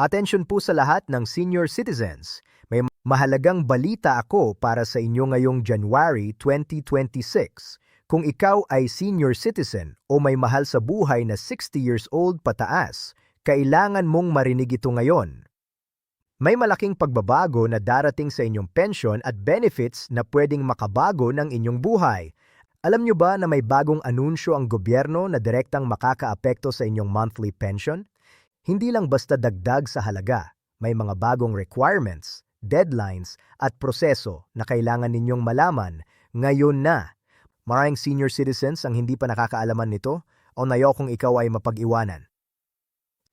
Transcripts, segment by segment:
Atensyon po sa lahat ng senior citizens. May mahalagang balita ako para sa inyo ngayong January 2026. Kung ikaw ay senior citizen o may mahal sa buhay na 60 years old pataas, kailangan mong marinig ito ngayon. May malaking pagbabago na darating sa inyong pension at benefits na pwedeng makabago ng inyong buhay. Alam nyo ba na may bagong anunsyo ang gobyerno na direktang makakaapekto sa inyong monthly pension? Hindi lang basta dagdag sa halaga, may mga bagong requirements, deadlines at proseso na kailangan ninyong malaman ngayon na. Maraming senior citizens ang hindi pa nakakaalaman nito o nayo kung ikaw ay mapag-iwanan.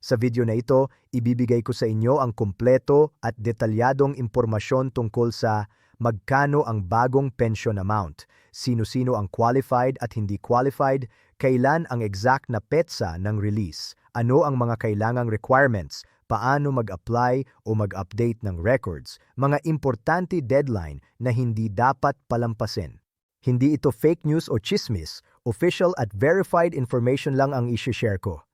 Sa video na ito, ibibigay ko sa inyo ang kumpleto at detalyadong impormasyon tungkol sa magkano ang bagong pension amount, sino-sino ang qualified at hindi qualified, kailan ang exact na petsa ng release, ano ang mga kailangang requirements, paano mag-apply o mag-update ng records, mga importante deadline na hindi dapat palampasin. Hindi ito fake news o chismis, official at verified information lang ang isi-share ko.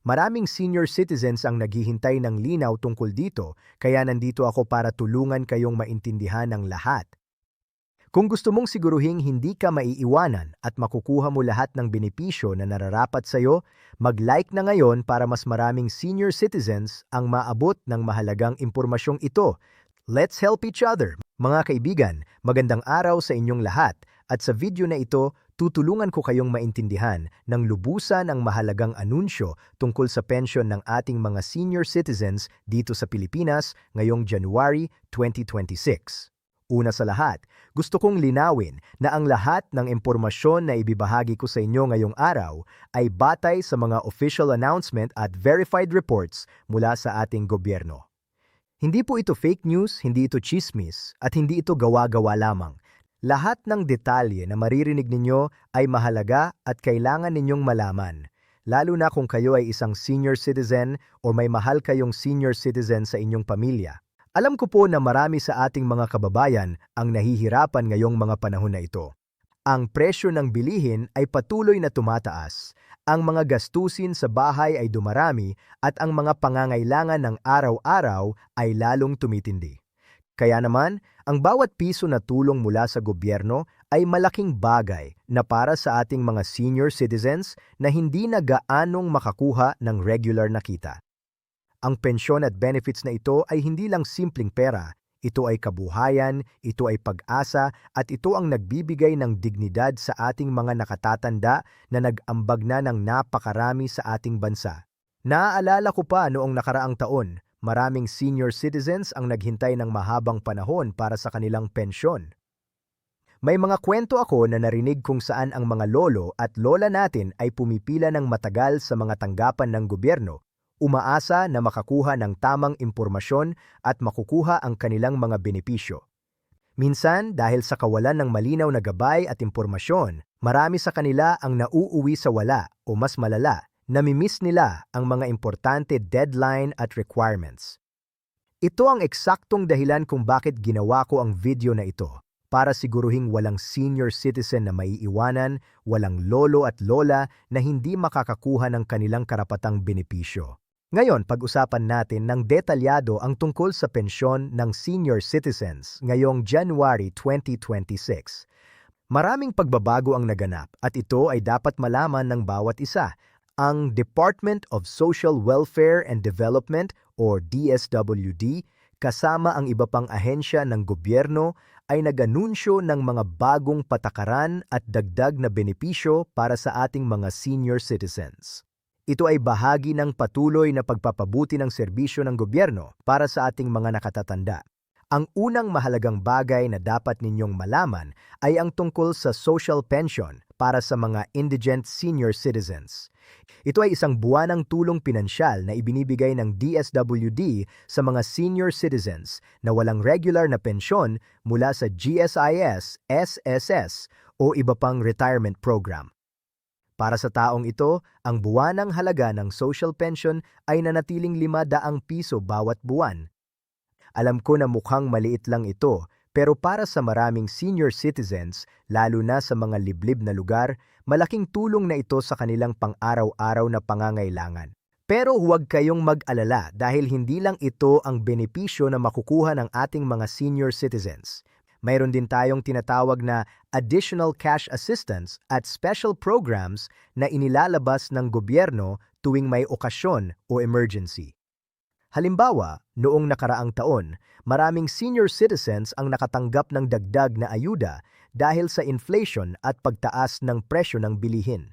Maraming senior citizens ang naghihintay ng linaw tungkol dito, kaya nandito ako para tulungan kayong maintindihan ng lahat. Kung gusto mong siguruhing hindi ka maiiwanan at makukuha mo lahat ng benepisyo na nararapat sa'yo, mag-like na ngayon para mas maraming senior citizens ang maabot ng mahalagang impormasyong ito. Let's help each other! Mga kaibigan, magandang araw sa inyong lahat at sa video na ito, tutulungan ko kayong maintindihan ng lubusan ang mahalagang anunsyo tungkol sa pensyon ng ating mga senior citizens dito sa Pilipinas ngayong January 2026. Una sa lahat, gusto kong linawin na ang lahat ng impormasyon na ibibahagi ko sa inyo ngayong araw ay batay sa mga official announcement at verified reports mula sa ating gobyerno. Hindi po ito fake news, hindi ito chismis, at hindi ito gawa-gawa lamang. Lahat ng detalye na maririnig ninyo ay mahalaga at kailangan ninyong malaman, lalo na kung kayo ay isang senior citizen o may mahal kayong senior citizen sa inyong pamilya. Alam ko po na marami sa ating mga kababayan ang nahihirapan ngayong mga panahon na ito. Ang presyo ng bilihin ay patuloy na tumataas, ang mga gastusin sa bahay ay dumarami at ang mga pangangailangan ng araw-araw ay lalong tumitindi. Kaya naman, ang bawat piso na tulong mula sa gobyerno ay malaking bagay na para sa ating mga senior citizens na hindi na gaanong makakuha ng regular na kita. Ang pensyon at benefits na ito ay hindi lang simpleng pera, ito ay kabuhayan, ito ay pag-asa, at ito ang nagbibigay ng dignidad sa ating mga nakatatanda na nag-ambag na ng napakarami sa ating bansa. Naaalala ko pa noong nakaraang taon, maraming senior citizens ang naghintay ng mahabang panahon para sa kanilang pensyon. May mga kwento ako na narinig kung saan ang mga lolo at lola natin ay pumipila ng matagal sa mga tanggapan ng gobyerno umaasa na makakuha ng tamang impormasyon at makukuha ang kanilang mga benepisyo. Minsan, dahil sa kawalan ng malinaw na gabay at impormasyon, marami sa kanila ang nauuwi sa wala o mas malala, namimiss nila ang mga importante deadline at requirements. Ito ang eksaktong dahilan kung bakit ginawa ko ang video na ito para siguruhing walang senior citizen na maiiwanan, walang lolo at lola na hindi makakakuha ng kanilang karapatang benepisyo. Ngayon, pag-usapan natin ng detalyado ang tungkol sa pensyon ng senior citizens ngayong January 2026. Maraming pagbabago ang naganap at ito ay dapat malaman ng bawat isa. Ang Department of Social Welfare and Development or DSWD kasama ang iba pang ahensya ng gobyerno ay naganunsyo ng mga bagong patakaran at dagdag na benepisyo para sa ating mga senior citizens. Ito ay bahagi ng patuloy na pagpapabuti ng serbisyo ng gobyerno para sa ating mga nakatatanda. Ang unang mahalagang bagay na dapat ninyong malaman ay ang tungkol sa social pension para sa mga indigent senior citizens. Ito ay isang buwanang tulong pinansyal na ibinibigay ng DSWD sa mga senior citizens na walang regular na pensyon mula sa GSIS, SSS o iba pang retirement program. Para sa taong ito, ang buwanang halaga ng social pension ay nanatiling 500 piso bawat buwan. Alam ko na mukhang maliit lang ito, pero para sa maraming senior citizens, lalo na sa mga liblib na lugar, malaking tulong na ito sa kanilang pang-araw-araw na pangangailangan. Pero huwag kayong mag-alala dahil hindi lang ito ang benepisyo na makukuha ng ating mga senior citizens. Mayroon din tayong tinatawag na additional cash assistance at special programs na inilalabas ng gobyerno tuwing may okasyon o emergency. Halimbawa, noong nakaraang taon, maraming senior citizens ang nakatanggap ng dagdag na ayuda dahil sa inflation at pagtaas ng presyo ng bilihin.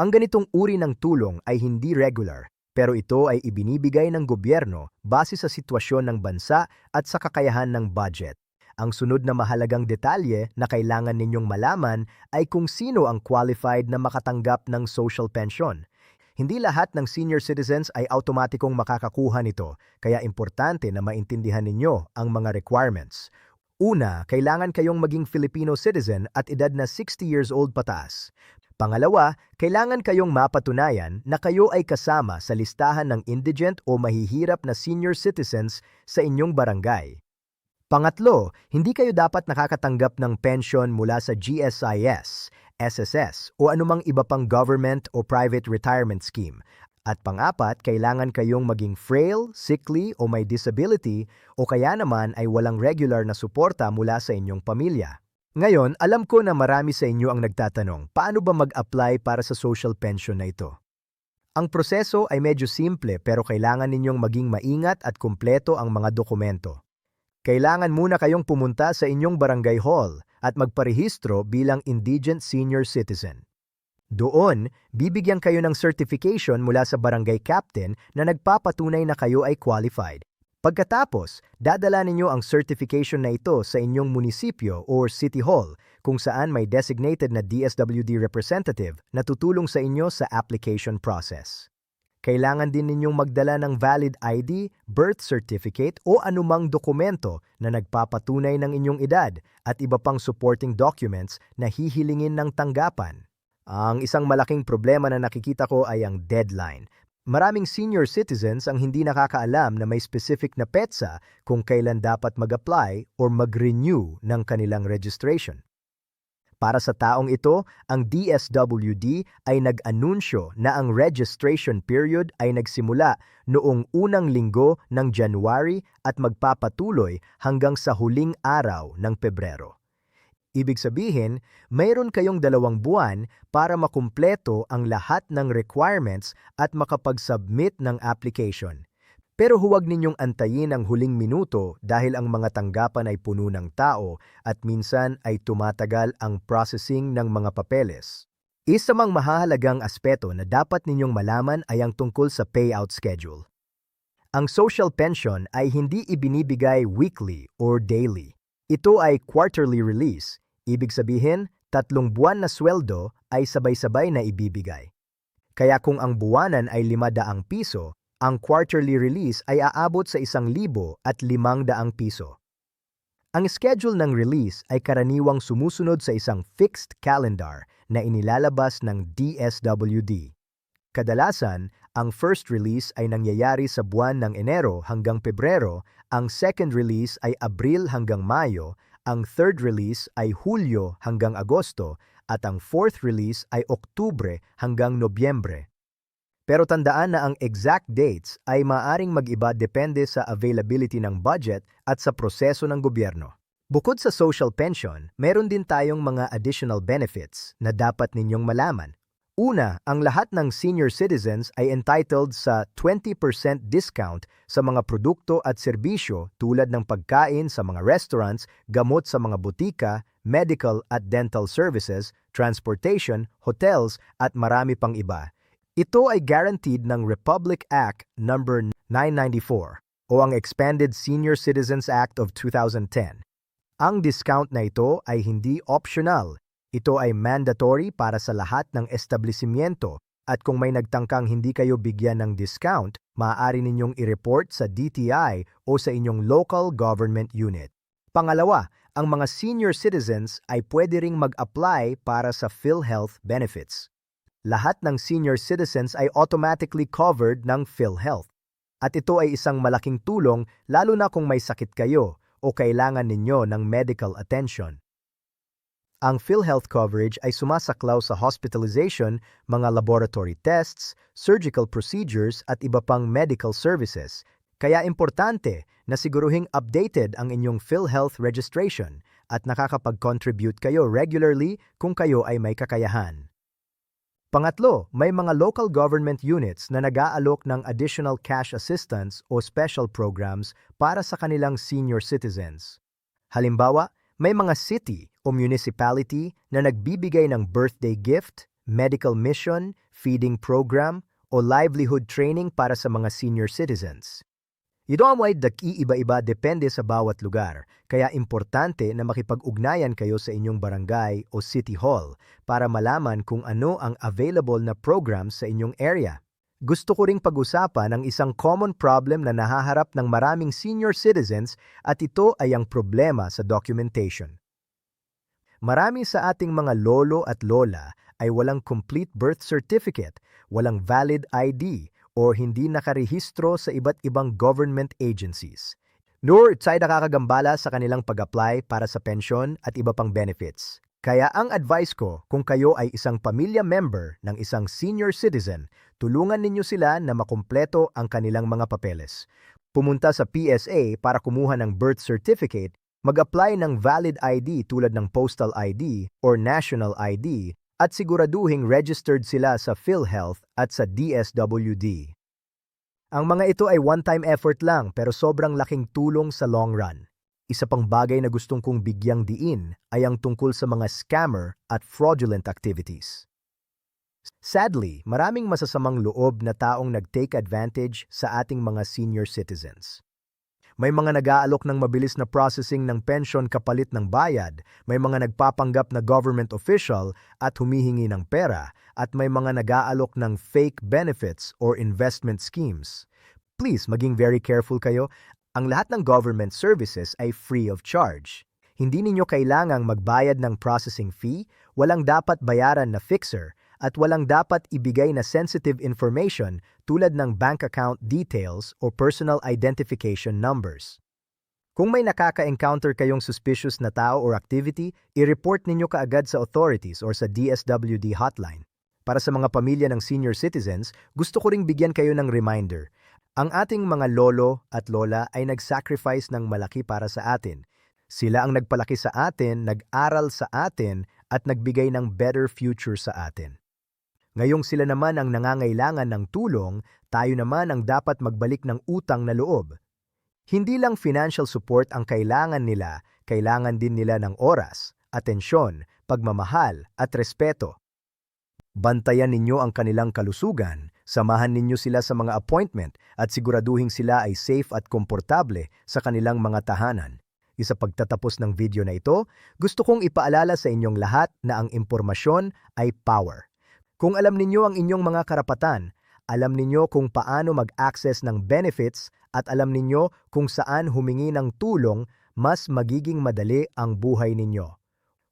Ang ganitong uri ng tulong ay hindi regular, pero ito ay ibinibigay ng gobyerno base sa sitwasyon ng bansa at sa kakayahan ng budget. Ang sunod na mahalagang detalye na kailangan ninyong malaman ay kung sino ang qualified na makatanggap ng social pension. Hindi lahat ng senior citizens ay automatikong makakakuha nito, kaya importante na maintindihan ninyo ang mga requirements. Una, kailangan kayong maging Filipino citizen at edad na 60 years old pataas. Pangalawa, kailangan kayong mapatunayan na kayo ay kasama sa listahan ng indigent o mahihirap na senior citizens sa inyong barangay. Pangatlo, hindi kayo dapat nakakatanggap ng pension mula sa GSIS, SSS o anumang iba pang government o private retirement scheme. At pangapat, kailangan kayong maging frail, sickly o may disability o kaya naman ay walang regular na suporta mula sa inyong pamilya. Ngayon, alam ko na marami sa inyo ang nagtatanong, paano ba mag-apply para sa social pension na ito? Ang proseso ay medyo simple pero kailangan ninyong maging maingat at kumpleto ang mga dokumento. Kailangan muna kayong pumunta sa inyong barangay hall at magparehistro bilang indigent senior citizen. Doon, bibigyan kayo ng certification mula sa barangay captain na nagpapatunay na kayo ay qualified. Pagkatapos, dadala ninyo ang certification na ito sa inyong munisipyo or city hall kung saan may designated na DSWD representative na tutulong sa inyo sa application process. Kailangan din ninyong magdala ng valid ID, birth certificate o anumang dokumento na nagpapatunay ng inyong edad at iba pang supporting documents na hihilingin ng tanggapan. Ang isang malaking problema na nakikita ko ay ang deadline Maraming senior citizens ang hindi nakakaalam na may specific na petsa kung kailan dapat mag-apply or mag-renew ng kanilang registration. Para sa taong ito, ang DSWD ay nag-anunsyo na ang registration period ay nagsimula noong unang linggo ng January at magpapatuloy hanggang sa huling araw ng Pebrero. Ibig sabihin, mayroon kayong dalawang buwan para makumpleto ang lahat ng requirements at makapag-submit ng application. Pero huwag ninyong antayin ang huling minuto dahil ang mga tanggapan ay puno ng tao at minsan ay tumatagal ang processing ng mga papeles. Isa mang mahalagang aspeto na dapat ninyong malaman ay ang tungkol sa payout schedule. Ang social pension ay hindi ibinibigay weekly or daily. Ito ay quarterly release, ibig sabihin tatlong buwan na sweldo ay sabay-sabay na ibibigay. Kaya kung ang buwanan ay 500 piso, ang quarterly release ay aabot sa 1,000 at 500 piso. Ang schedule ng release ay karaniwang sumusunod sa isang fixed calendar na inilalabas ng DSWD. Kadalasan, ang first release ay nangyayari sa buwan ng Enero hanggang Pebrero ang second release ay Abril hanggang Mayo, ang third release ay Hulyo hanggang Agosto, at ang fourth release ay Oktubre hanggang Nobyembre. Pero tandaan na ang exact dates ay maaring mag-iba depende sa availability ng budget at sa proseso ng gobyerno. Bukod sa social pension, meron din tayong mga additional benefits na dapat ninyong malaman Una, ang lahat ng senior citizens ay entitled sa 20% discount sa mga produkto at serbisyo tulad ng pagkain sa mga restaurants, gamot sa mga butika, medical at dental services, transportation, hotels at marami pang iba. Ito ay guaranteed ng Republic Act No. 994 o ang Expanded Senior Citizens Act of 2010. Ang discount na ito ay hindi optional ito ay mandatory para sa lahat ng establishmento at kung may nagtangkang hindi kayo bigyan ng discount, maaari ninyong i-report sa DTI o sa inyong local government unit. Pangalawa, ang mga senior citizens ay pwede ring mag-apply para sa PhilHealth benefits. Lahat ng senior citizens ay automatically covered ng PhilHealth. At ito ay isang malaking tulong lalo na kung may sakit kayo o kailangan ninyo ng medical attention. Ang PhilHealth coverage ay sumasaklaw sa hospitalization, mga laboratory tests, surgical procedures at iba pang medical services. Kaya importante na siguruhing updated ang inyong PhilHealth registration at nakakapag-contribute kayo regularly kung kayo ay may kakayahan. Pangatlo, may mga local government units na nag-aalok ng additional cash assistance o special programs para sa kanilang senior citizens. Halimbawa, may mga city o municipality na nagbibigay ng birthday gift, medical mission, feeding program, o livelihood training para sa mga senior citizens. Ito ang ay iba-iba depende sa bawat lugar, kaya importante na makipag-ugnayan kayo sa inyong barangay o city hall para malaman kung ano ang available na programs sa inyong area. Gusto ko ring pag-usapan ang isang common problem na nahaharap ng maraming senior citizens at ito ay ang problema sa documentation. Marami sa ating mga lolo at lola ay walang complete birth certificate, walang valid ID, o hindi nakarehistro sa iba't ibang government agencies. Nor ay nakakagambala sa kanilang pag-apply para sa pensyon at iba pang benefits. Kaya ang advice ko kung kayo ay isang pamilya member ng isang senior citizen, tulungan ninyo sila na makumpleto ang kanilang mga papeles. Pumunta sa PSA para kumuha ng birth certificate, mag-apply ng valid ID tulad ng postal ID or national ID at siguraduhing registered sila sa PhilHealth at sa DSWD. Ang mga ito ay one-time effort lang pero sobrang laking tulong sa long run. Isa pang bagay na gustong kong bigyang diin ay ang tungkol sa mga scammer at fraudulent activities. Sadly, maraming masasamang loob na taong nag-take advantage sa ating mga senior citizens. May mga nag-aalok ng mabilis na processing ng pension kapalit ng bayad, may mga nagpapanggap na government official at humihingi ng pera, at may mga nag-aalok ng fake benefits or investment schemes. Please, maging very careful kayo ang lahat ng government services ay free of charge. Hindi ninyo kailangang magbayad ng processing fee, walang dapat bayaran na fixer, at walang dapat ibigay na sensitive information tulad ng bank account details o personal identification numbers. Kung may nakaka-encounter kayong suspicious na tao or activity, i-report ninyo kaagad sa authorities or sa DSWD hotline. Para sa mga pamilya ng senior citizens, gusto ko ring bigyan kayo ng reminder – ang ating mga lolo at lola ay nag-sacrifice ng malaki para sa atin. Sila ang nagpalaki sa atin, nag-aral sa atin, at nagbigay ng better future sa atin. Ngayong sila naman ang nangangailangan ng tulong, tayo naman ang dapat magbalik ng utang na loob. Hindi lang financial support ang kailangan nila, kailangan din nila ng oras, atensyon, pagmamahal at respeto. Bantayan ninyo ang kanilang kalusugan, Samahan ninyo sila sa mga appointment at siguraduhin sila ay safe at komportable sa kanilang mga tahanan. Isa pagtatapos ng video na ito, gusto kong ipaalala sa inyong lahat na ang impormasyon ay power. Kung alam ninyo ang inyong mga karapatan, alam ninyo kung paano mag-access ng benefits at alam ninyo kung saan humingi ng tulong, mas magiging madali ang buhay ninyo.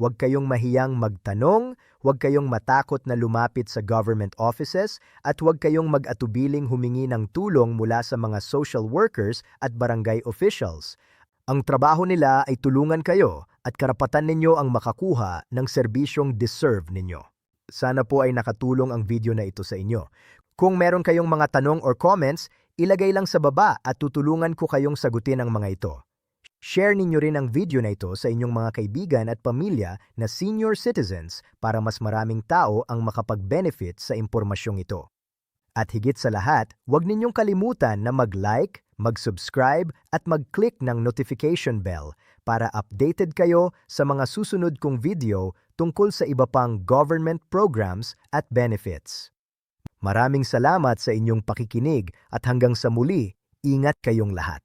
Huwag kayong mahiyang magtanong, huwag kayong matakot na lumapit sa government offices, at huwag kayong mag-atubiling humingi ng tulong mula sa mga social workers at barangay officials. Ang trabaho nila ay tulungan kayo at karapatan ninyo ang makakuha ng serbisyong deserve ninyo. Sana po ay nakatulong ang video na ito sa inyo. Kung meron kayong mga tanong or comments, ilagay lang sa baba at tutulungan ko kayong sagutin ang mga ito. Share ninyo rin ang video na ito sa inyong mga kaibigan at pamilya na senior citizens para mas maraming tao ang makapag-benefit sa impormasyong ito. At higit sa lahat, huwag ninyong kalimutan na mag-like, mag-subscribe at mag-click ng notification bell para updated kayo sa mga susunod kong video tungkol sa iba pang government programs at benefits. Maraming salamat sa inyong pakikinig at hanggang sa muli, ingat kayong lahat.